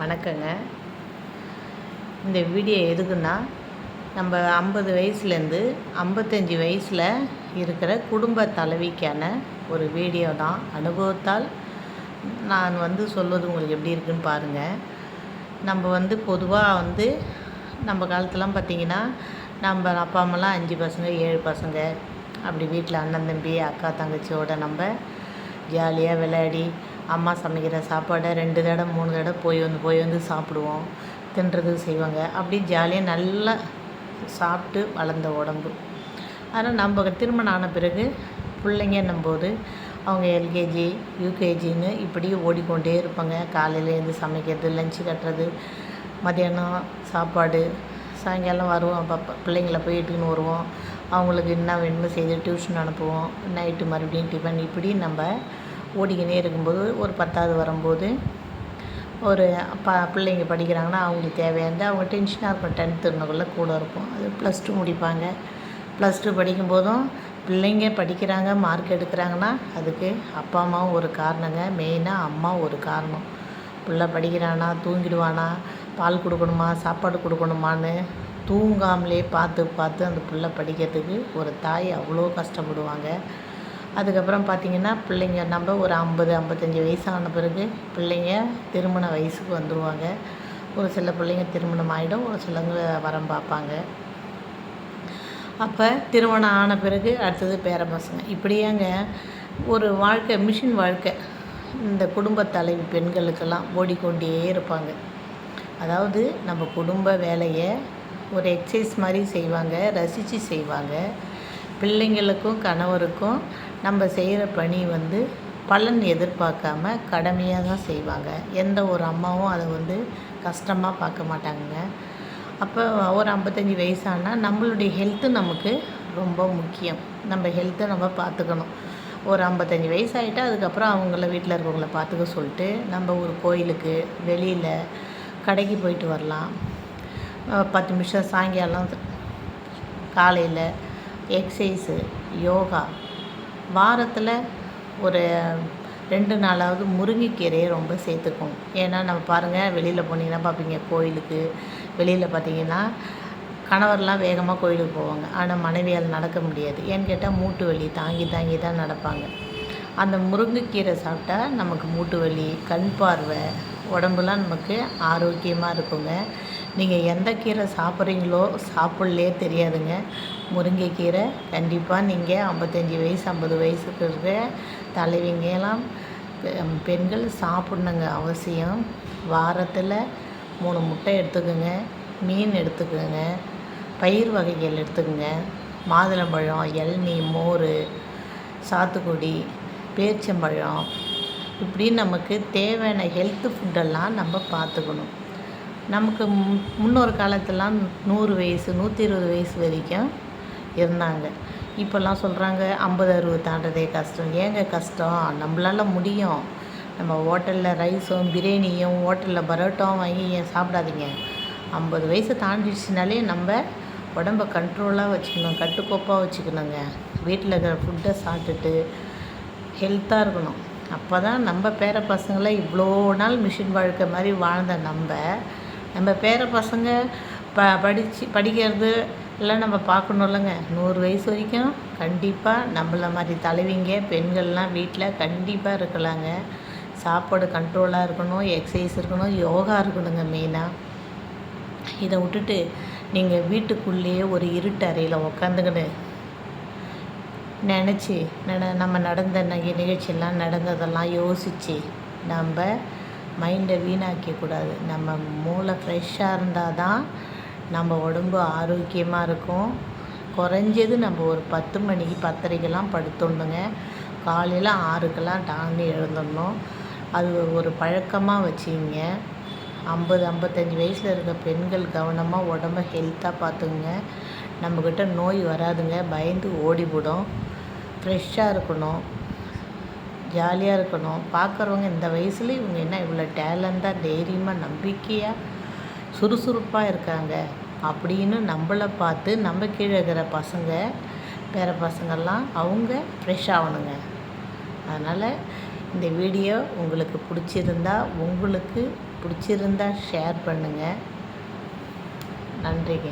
வணக்கங்க. இந்த வீடியோ எதுக்குன்னா நம்ம ஐம்பது வயசுலேருந்து ஐம்பத்தஞ்சு வயசில் இருக்கிற குடும்ப தலைவிக்கான ஒரு வீடியோ தான். அனுபவத்தால் நான் வந்து சொல்வது உங்களுக்கு எப்படி இருக்குன்னு பாருங்கள் நம்ம வந்து பொதுவாக வந்து நம்ம காலத்துலாம் பார்த்திங்கன்னா நம்ம அப்பா அம்மாலாம் அஞ்சு பசங்க ஏழு பசங்க. அப்படி வீட்டில் அண்ணன் தம்பி அக்கா தங்கச்சியோட நம்ம ஜாலியாக விளையாடி அம்மா சமைக்கிற சாப்பாடை ரெண்டு தடவை மூணு தடவை போய் வந்து போய் வந்து சாப்பிடுவோம். தின்றது செய்வாங்க. அப்படி ஜாலியாக நல்லா சாப்பிட்டு வளர்ந்த உடம்பு. ஆனால் நம்ம திருமணம் ஆன பிறகு பிள்ளைங்கன்னும் போது அவங்க எல்கேஜி யூகேஜின்னு இப்படி ஓடிக்கொண்டே இருப்பாங்க. காலையில் எழுந்து சமைக்கிறது லஞ்சு கட்டுறது மதியானம் சாப்பாடு சாயங்காலம் வருவோம். அப்போ பிள்ளைங்கள போய் இட்டுன்னு வருவோம். அவங்களுக்கு என்ன வேணுமோ செய்து டியூஷன் அனுப்புவோம். நைட்டு மறுபடியும் டிஃபன் இப்படி நம்ம ஓடிக்கினே இருக்கும்போது ஒரு பத்தாவது வரும்போது ஒரு ப பிள்ளைங்க படிக்கிறாங்கன்னா அவங்களுக்கு தேவையானது அவங்க டென்ஷனாக இருக்கும். டென்த்துக்குள்ளே கூட இருக்கும் அது ப்ளஸ் டூ முடிப்பாங்க. ப்ளஸ் டூ படிக்கும்போதும் பிள்ளைங்க படிக்கிறாங்க மார்க் எடுக்கிறாங்கன்னா அதுக்கு அப்பா அம்மாவும் ஒரு காரணங்க. மெயினாக அம்மா ஒரு காரணம். பிள்ளை படிக்கிறானா தூங்கிடுவானா பால் கொடுக்கணுமா சாப்பாடு கொடுக்கணுமான்னு தூங்காமலே பார்த்து பார்த்து அந்த பிள்ளை படிக்கிறதுக்கு ஒரு தாய் அவ்வளோ கஷ்டப்படுவாங்க. அதுக்கப்புறம் பார்த்திங்கன்னா பிள்ளைங்க நம்ம ஒரு ஐம்பது ஐம்பத்தஞ்சி வயசு ஆன பிறகு பிள்ளைங்க திருமண வயசுக்கு வந்துடுவாங்க ஒரு சில பிள்ளைங்க திருமணம் ஆகிடும் ஒரு சிலவங்க வரம் பார்ப்பாங்க. அப்போ திருமணம் ஆன பிறகு அடுத்தது பேர பசங்க. இப்படியாங்க ஒரு வாழ்க்கை மிஷின் வாழ்க்கை. இந்த குடும்ப தலைவி பெண்களுக்கெல்லாம் ஓடிக்கொண்டே இருப்பாங்க. அதாவது நம்ம குடும்ப வேலையை ஒரு எக்ஸசைஸ் மாதிரி செய்வாங்க ரசித்து செய்வாங்க. பிள்ளைங்களுக்கும் கணவருக்கும் நம்ம செய்கிற பணி வந்து பலன் எதிர்பார்க்காம கடமையாக தான் செய்வாங்க. எந்த ஒரு அம்மாவும் அதை வந்து கஷ்டமாக பார்க்க மாட்டாங்க அப்போ ஒரு ஐம்பத்தஞ்சி வயசானால் நம்மளுடைய ஹெல்த்து நமக்கு ரொம்ப முக்கியம். நம்ம ஹெல்த்தை நம்ம பார்த்துக்கணும். ஒரு ஐம்பத்தஞ்சி வயசாகிட்டா அதுக்கப்புறம் அவங்கள வீட்டில் இருக்கவங்கள பார்த்துக்க சொல்லிட்டு நம்ம ஒரு கோயிலுக்கு வெளியில் கடைக்கு போயிட்டு வரலாம். பத்து நிமிஷம் சாயங்காலம் காலையில் எக்ஸசைஸு யோகா வாரத்தில் ஒரு ரெண்டு நாளாவது முருங்கைக்கீரையை ரொம்ப சேர்த்துக்கும் ஏன்னா நம்ம பாருங்கள் வெளியில் போனீங்கன்னா பார்ப்பீங்க கோயிலுக்கு வெளியில் பார்த்தீங்கன்னா கணவர்லாம் வேகமாக கோயிலுக்கு போவாங்க. ஆனால் மனைவியால் நடக்க முடியாது. ஏன்னு கேட்டால் மூட்டு வலி தாங்கி தாங்கி தான் நடப்பாங்க. அந்த முருங்கைக்கீரை சாப்பிட்டா நமக்கு மூட்டு வலி கண் பார்வை உடம்புலாம் நமக்கு ஆரோக்கியமாக இருக்குங்க. நீங்கள் எந்த கீரை சாப்பிட்றீங்களோ சாப்பிட்லே தெரியாதுங்க. முருங்கைக்கீரை கண்டிப்பாக நீங்கள் ஐம்பத்தஞ்சி வயசு ஐம்பது வயசுக்கு இருக்க தலைவிங்கெல்லாம் பெண்கள் சாப்பிட்ணுங்க அவசியம். வாரத்தில் மூணு முட்டை எடுத்துக்கோங்க மீன் எடுத்துக்கோங்க பயிர் வகைகள் எடுத்துக்கோங்க. மாதுளம்பழம் இளநீ மோர் சாத்துக்குடி பேரிச்சம்பழம். இப்படி நமக்கு தேவையான ஹெல்த்து ஃபுட்டெல்லாம் நம்ம பார்த்துக்கணும். நமக்கு முன்னொரு காலத்துலாம் நூறு வயசு நூற்றி இருபது வயசு வரைக்கும் இருந்தாங்க. இப்போல்லாம் சொல்கிறாங்க ஐம்பது அறுபது தாண்டதே கஷ்டம். ஏங்க கஷ்டம்? நம்மளால முடியும். நம்ம ஹோட்டலில் ரைஸும் பிரியாணியும் ஹோட்டலில் பரோட்டாவும் வாங்கி ஏன் சாப்பிடாதீங்க? ஐம்பது வயசு தாண்டிடுச்சுனாலே நம்ம உடம்ப கண்ட்ரோலாக வச்சுக்கணும் கட்டுக்கோப்பாக வச்சுக்கணுங்க. வீட்டில் இருக்கிற ஃபுட்டை சாப்பிட்டுட்டு ஹெல்த்தாக இருக்கணும். அப்போ தான் நம்ம பேர பசங்களை இவ்வளோ நாள் மிஷின் வாழ்க்கை மாதிரி வாழ்ந்த நம்ம நம்ம பேர பசங்க ப படித்து படிக்கிறது எல்லாம் நம்ம பார்க்கணும் இல்லைங்க. நூறு வயசு வரைக்கும் கண்டிப்பாக நம்மள மாதிரி தலைவிங்க பெண்கள்லாம் வீட்டில் கண்டிப்பாக இருக்கலாங்க. சாப்பாடு கண்ட்ரோலாக இருக்கணும் எக்ஸசைஸ் இருக்கணும் யோகா இருக்கணுங்க மெயினாக இதை விட்டுட்டு நீங்கள் வீட்டுக்குள்ளேயே ஒரு இருட்டு அறையில் உக்காந்துக்கிட்டு நினச்சி நட நம்ம நடந்த நிகழ்ச்சியெல்லாம் நடந்ததெல்லாம் யோசித்து நம்ம மைண்டை வீணாக்கக்கூடாது நம்ம மூளை ஃப்ரெஷ்ஷாக இருந்தால் தான் நம்ம உடம்பு ஆரோக்கியமாக இருக்கும். குறைஞ்சது நம்ம ஒரு பத்து மணிக்கு பத்தரைக்கெல்லாம் படுத்துடணுங்க. காலையில் ஆறுக்கெல்லாம் டான்னு எழுந்துடணும் அது ஒரு பழக்கமாக வச்சுங்க ஐம்பது ஐம்பத்தஞ்சு வயசில் இருக்க பெண்கள் கவனமாக உடம்ப ஹெல்த்தாக பார்த்துக்குங்க. நம்மக்கிட்ட நோய் வராதுங்க. பயந்து ஓடிவிடும். ஃப்ரெஷ்ஷாக இருக்கணும். ஜாலியாக இருக்கணும். பார்க்குறவங்க இந்த வயசில் இவங்க என்ன இவ்வளோ டேலண்டாக தைரியமாக நம்பிக்கையாக சுறுசுறுப்பாக இருக்காங்க அப்படின்னு நம்மளை பார்த்து நம்ம கீழே இருக்கிற பசங்க பேர பசங்கள்லாம் அவங்க ஃப்ரெஷ் ஆகணுங்க. அதனால் இந்த வீடியோ உங்களுக்கு பிடிச்சிருந்தா உங்களுக்கு பிடிச்சிருந்தா ஷேர் பண்ணுங்கள் நன்றிங்க.